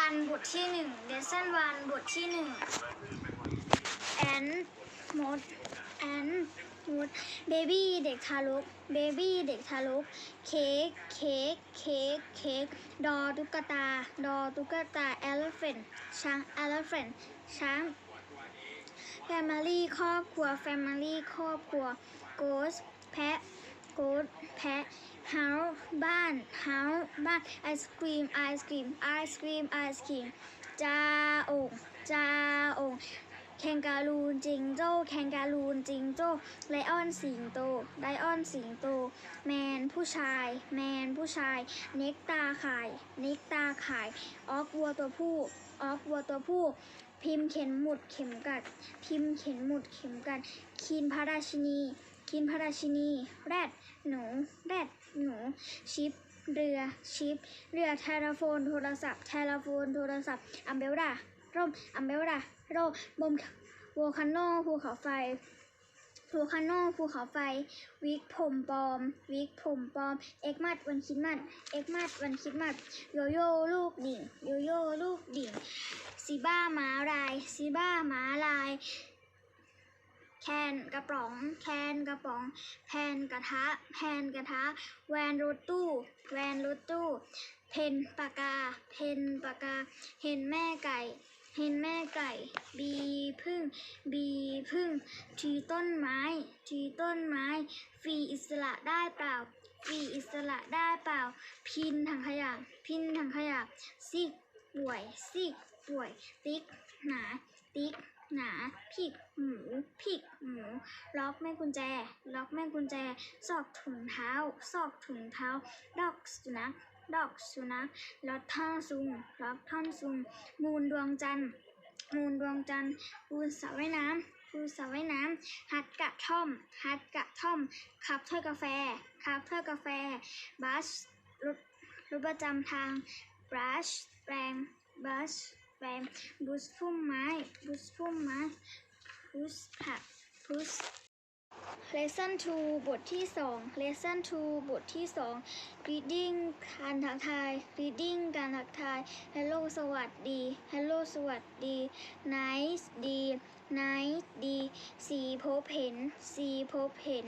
one บทที่หนึ่ง lesson one บทที่หนึ่ง and mod and mod baby เด็กทารก baby เด็กทารกเค้กเค้กเค้กเค้กดอตุ๊กตา ดอตุ๊กตา elephant ช้าง elephant ช้าง family ครอบครัว family ครอบครัว ghost แพะ ghost แพะ house บ้าน house บ้าน ice cream ice cream ice cream ice cream จาองจ้าองแคนการูนจิงโจ้แคนการูนจิงโจ้ไลออนสิงโตไลออนสิงโต แมนผู้ชาย แมนผู้ชาย เน็กตาข่ายเน็กตาข่าย ออกวัวตัวผู้ ออกวัวตัวผู้ พิมพ์เข็นหมุดเข็มกัด พิมพ์เข็นหมุดเข็มกัด คีนพระราชินี คีนพระราชินี แรด หนู แรด หนู ชิป เรือ ชิป เรือ เทลโฟน โทรศัพท์ เทลโฟน โทรศัพท์ อัมเบลดาร่ม อัมเบลดาร่มบมโวลคาโนภูเขาไฟโวลคาโนภูเขาไฟ วิกผมปอม วิกผมปอม เอ็กมัดวันคิดมัด เอ็กมัดวันคิดมัด โยโย่ลูกดิ่ง โยโย่ลูกดิ่งซีบ้าม้าลายซีบ้าม้าลาย แคนกระป๋อง แคนกระป๋อง แพนกระทะ แพนกระทะ แวนรถตู้ แวนรถตู้ เพนปากกา เพนปากกา เห็นแม่ไก่ เห็นแม่ไก่ บีพึ่ง บีพึ่ง ทีต้นไม้ ทีต้นไม้ ฟรีอิสระได้เปล่าฟรีอิสระได้เปล่า พินถังขยะ พินถังขยะ ซิกป่วย ซิก ป่วย ติ๊ก หนา ติ๊ก หนาผิกหมูผิกหมู ล็อกแม่กุญแจ ล็อกแม่กุญแจซอกถุงเท้าซอกถุงเท้า ดอกสุนัข ดอกสุนัขลอดท่อนซุงล็อกท่อนซุง มูลดวงจันทร์ มูลดวงจันทร์ปูสระว่ายน้ำปูสระว่ายน้ำฮัดกะท่อมฮัดกะท่อมขับถ้วยกาแฟขับถ้วยกาแฟ บัสรถรถประจำทางบรัชแปรงบัส แปรงบุสพุ่มไม้ บุสพุ่มไม้พุสผักพุส Lesson 2 บทที่ 2 Lesson 2 บทที่2 Reading การทักทาย Reading การทักทาย Hello สวัสดี Hello สวัสดี Nice ดี Nice ดีสีพบเห็นสีพบเห็น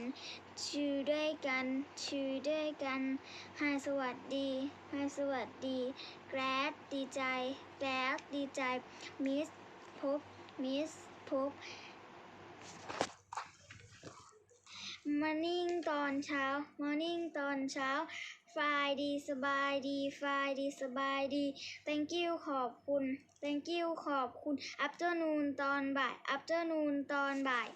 ชื่อด้วยกัน ชื่อด้วยกัน Hi สวัสดี Hi สวัสดี Glad ดีใจ Glad ดีใจ Miss พบ Miss พบ Morning ตอนเช้า Morning ตอนเช้าฟายดีสบายดีฟายดีสบายดี Thank you ขอบคุณ Thank you ขอบคุณ Afternoon ตอนบ่าย Afternoon ตอนบ่าย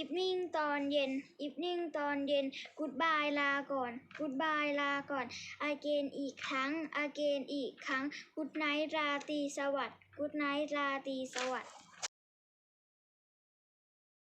Evening ตอนเย็น Evening ตอนเย็น Goodbye ลาก่อน Goodbye ลาก่อน Again อีกครั้ง Again อีกครั้ง Good night ราตรีสวัสดิ์ Good night ราตรีสวัสดิ์